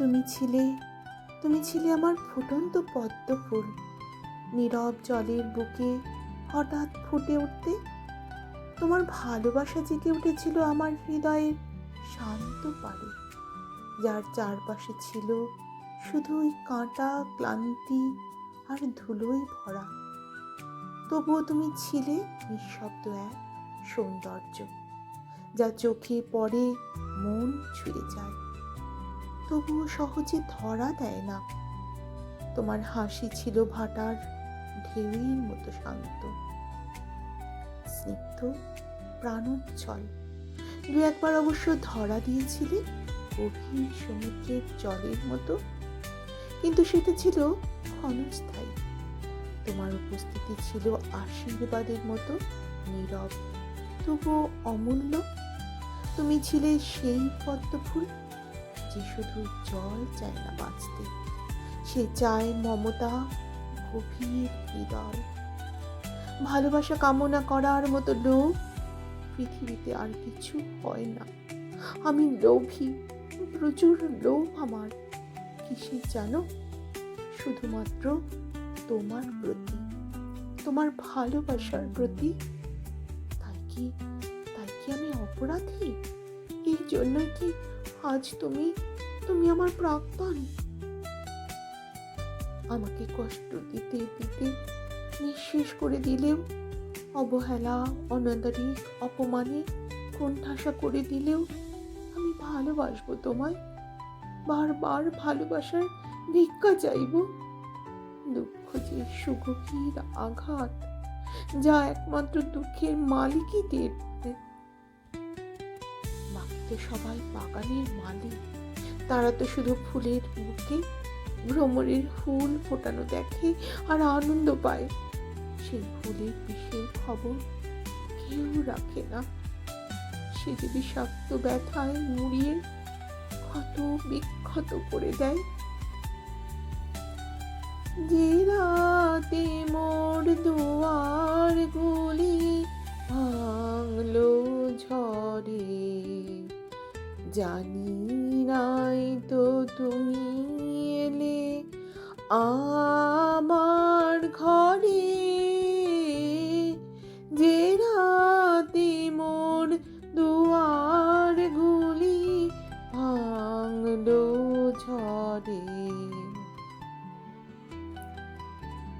তুমি ছিলে তুমি ছিলে আমার ফুটন্ত পদ্ম ফুল নীরব জলের বুকে হঠাৎ ফুটে উঠতে তোমার ভালোবাসা জেগে উঠেছিল আমার হৃদয়ের শান্ত পারে যার চারপাশে ছিল শুধু ওই কাঁটা, ক্লান্তি আর ধুলোয় ভরা। তবুও তুমি ছিলে নিঃশব্দ এক সৌন্দর্য, যা চোখে পড়ে মন ছুঁয়ে যায়। তবুও সহজে ধরা দেয় না। তোমার হাসি ছিল ভাটার ঢেউয়ের মতো শান্ত। স্নিগ্ধ প্রাণোচ্ছল দু একবার অবশ্য ধরা দিয়েছিলে গভীর সমুদ্রের জলের মতো। কিন্তু সেটা ছিল ক্ষণস্থায়ী। তোমার উপস্থিতি ছিল আশীর্বাদের মতো নীরব, তবুও অমূল্য। তুমি ছিলে সেই পদ্ম ফুল যে শুধু জল চায় না বাঁচতে, সে চায় মমতা গভীর হৃদয়। ভালোবাসা কামনা করার মতো লোভ পৃথিবীতে আর কিছু হয় না। আমি লোভী, প্রচুর লোভ আমার। কিসের জানো? শুধুমাত্র তোমার প্রতি, তোমার ভালোবাসার প্রতি। তাই কি তাই কি আমি অপরাধী? এই জন্য কি আজ তুমি তুমি আমার প্রাক্তন? আমাকে কষ্ট দিতে দিতে, নিঃশেষ করে দিলেও, অবহেলা, অনাদারিক, অপমানে, কোণঠাসা করে দিলেও আমি ভালোবাসবো তোমায়। বারবার ভালোবাসার ভিক্ষা চাইব। দুঃখ যে সুগভীর আঘাত, যা একমাত্র দুঃখের মালিকই বাকি তো সবাই বাগানের মালিক। তারা তো শুধু ফুলের বুকে ভ্রমরের ফুল ফোটানো দেখে আর আনন্দ পায়। সেই ফুলের বিষের খবর কেউ রাখে না। সে যে বিষাক্ত ব্যথায় মুড়িয়ে ক্ষত বিক্ষত করে দেয়। যে রাতে মোর দুয়ার গুলি ভাঙলো ঝড়ে। জানি নাই তো তুমি এলে আমার ঘরে যে রাতে মোর দুয়ার গুলি ভাঙলো ঝড়ে।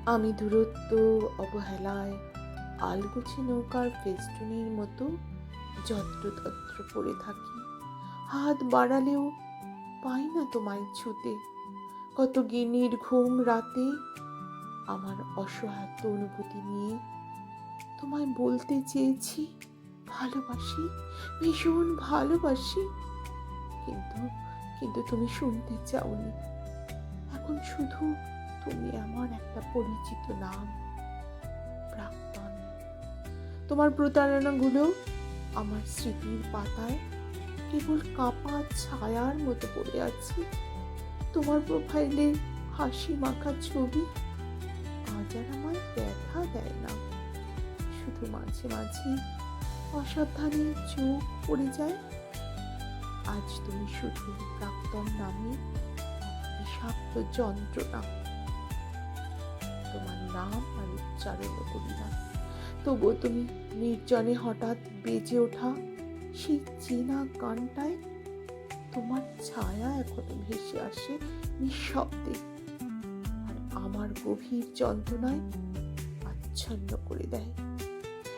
আমি দূরত্ব, অবহেলায়, আলগুছি নৌকার ফেস্টুনের মতো যত্রতত্র পড়ে থাকি। হাত বাড়ালেও পাই না তোমায় ছুতে। কত গিনির ঘুম রাতে আমার অসহায়ত্ব অনুভূতি নিয়ে তোমায় বলতে চেয়েছি, ভালোবাসি, ভীষণ ভালোবাসি। কিন্তু কিন্তু তুমি শুনতে চাওনি। এখন শুধু তুমি আমার একটা পরিচিত নাম, প্রাক্তন। তোমার প্রতারণাগুলো আমার স্মৃতির পাতায় কেবল কাপা ছায়ার মতো পড়ে আছে। তোমার প্রোফাইলে হাসি মাখা ছবি। আজ আর আমায় ব্যথা দেয় না। শুধু মাঝে মাঝে অসাবধানে চোখ পড়ে যায়। আজ তুমি শুধু প্রাক্তন নামে বিষাক্ত যন্ত্রণা। তোমার নাম আর উচ্চারণ করি না। তবুও তুমি নির্জনে হঠাৎ বেজে ওঠা সেই চেনা গানটায় তোমার ছায়া এখনও ভেসে আসে নিঃশব্দে। আর আমার গভীর যন্ত্রণায় আচ্ছন্ন করে দেয়।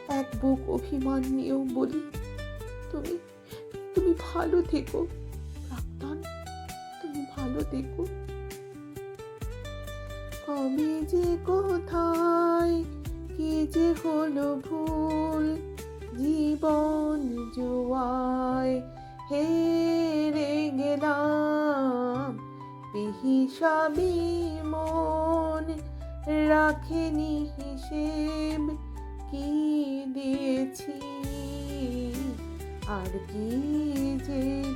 এক বুক অভিমান নিয়েও বলি, তুমি তুমি ভালো থেকো, প্রাক্তন, তুমি ভালো থেকো। কবে যে কোথায়, কি যে হলো ভুল, জীবন জুয়ায় হেরে গেলাম। বেহিসাবি মন রাখেনি হিসেব কি দিয়েছি? আর কি যে